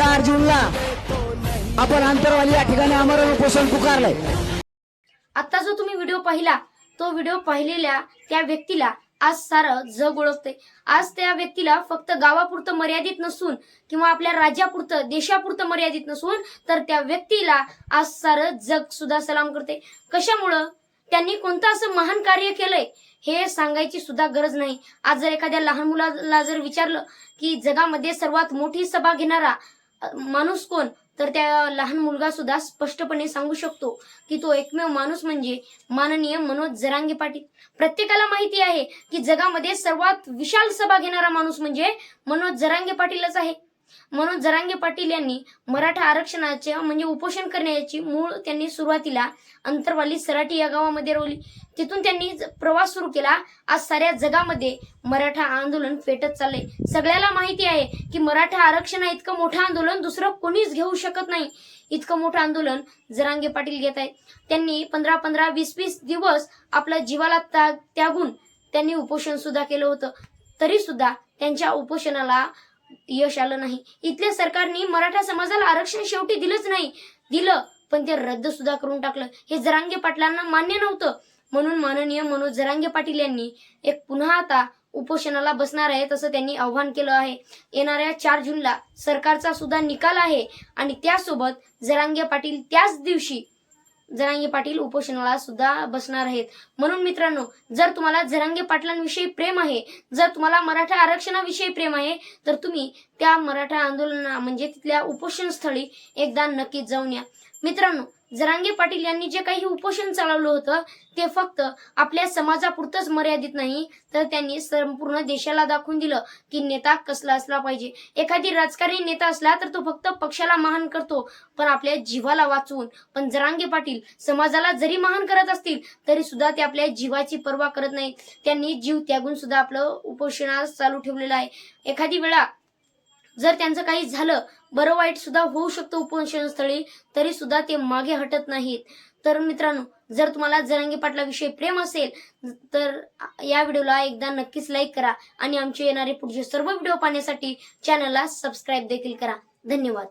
चार जूनला आपण अंतरवाली या ठिकाणी आमरण उपोषण पुकारलंय. आता जो तुम्ही व्हिडिओ पाहिला तो व्हिडिओ पाहिलेल्या त्या व्यक्तीला आज सारं जग ओळखते आज त्या व्यक्तीला फक्त गावापुरतं मर्यादित नसून किंवा आपल्या राज्यापुरतं देशापुरतं मर्यादित नसून तर त्या व्यक्तीला आज सारं जग सुद्धा सलाम करते कशामुळं? त्यांनी कोणतं असं महान कार्य केलंय? हे सांगायची सुद्धा गरज नाही. आज जर एखाद्या लहान मुलाला जर विचारलं की जगामध्ये सर्वात मोठी सभा घेणारा माणूस कोण? तर त्या लहान मुलगा सुद्धा स्पष्टपणे सांगू शकतो की तो एकमेव माणूस म्हणजे माननीय मनोज जरांगे पाटील. प्रत्येकाला माहिती आहे की जगामध्ये सर्वात विशाल सभा घेणारा माणूस म्हणजे मनोज जरांगे पाटीलच आहे. म्हणून जरांगे पाटील यांनी मराठा आरक्षणाचे म्हणजे उपोषण करण्याची मूळ त्यांनी सुरुवातीला अंतरवाली सराटी या गावामध्ये रोवली. तिथून त्यांनी प्रवास सुरू केला. आज साऱ्या जगामध्ये मराठा आंदोलन फेटत चाललंय. सगळ्याला माहिती आहे की मराठा आरक्षण इतकं मोठं आंदोलन दुसरं कोणीच घेऊ शकत नाही. इतकं मोठं आंदोलन जरांगे पाटील घेत आहेत. त्यांनी पंधरा पंधरा वीस वीस दिवस आपल्या जीवाला त्यागून त्यांनी उपोषण सुद्धा केलं होतं. तरी सुद्धा त्यांच्या उपोषणाला यश आलं नाही. इथल्या सरकारने मराठा समाजाला आरक्षण शेवटी दिलंच नाही. दिलं पण ते रद्द सुद्धा करून टाकलं. हे जरांगे पाटलांना मान्य नव्हतं. म्हणून माननीय मनोज जरांगे पाटील यांनी एक पुन्हा आता उपोषणाला बसणार आहे तसं त्यांनी आव्हान केलं आहे. येणाऱ्या चार जूनला सरकारचा सुद्धा निकाल आहे आणि त्यासोबत जरांगे पाटील त्याच दिवशी जरांगे पाटील उपोषणाला सुद्धा बसणार आहेत. म्हणून मित्रांनो जर तुम्हाला जरांगे पाटलांविषयी प्रेम आहे जर तुम्हाला मराठा आरक्षणाविषयी प्रेम आहे तर तुम्ही त्या मराठा आंदोलना म्हणजे तिथल्या उपोषण स्थळी एकदा नक्कीच जाऊन या. मित्रांनो जरांगे पाटील यांनी जे काही उपोषण चालवलं होतं ते फक्त आपल्या समाजापुरतंच मर्यादित नाही तर त्यांनी संपूर्ण देशाला दाखवून दिलं की नेता कसला असला पाहिजे. एखादी राजकारणी नेता असला तर तो फक्त पक्षाला महान करतो पण आपल्या जीवाला वाचवून. पण जरांगे पाटील समाजाला जरी महान करत असतील तरी सुद्धा ते आपल्या जीवाची पर्वा करत नाहीत. त्यांनी जीव त्यागून सुद्धा आपलं उपोषण चालू ठेवलेलं आहे. एखादी वेळा जर त्यांचं काही झालं बरं वाईट सुद्धा होऊ शकतं उपोषणस्थळी तरी सुद्धा ते मागे हटत नाहीत. तर मित्रांनो जर तुम्हाला जरांगे पाटलाविषयी प्रेम असेल तर या व्हिडिओला एकदा नक्कीच लाईक करा आणि आमचे येणारे पुढचे सर्व व्हिडिओ पाहण्यासाठी चॅनलला सबस्क्राईब देखील करा. धन्यवाद.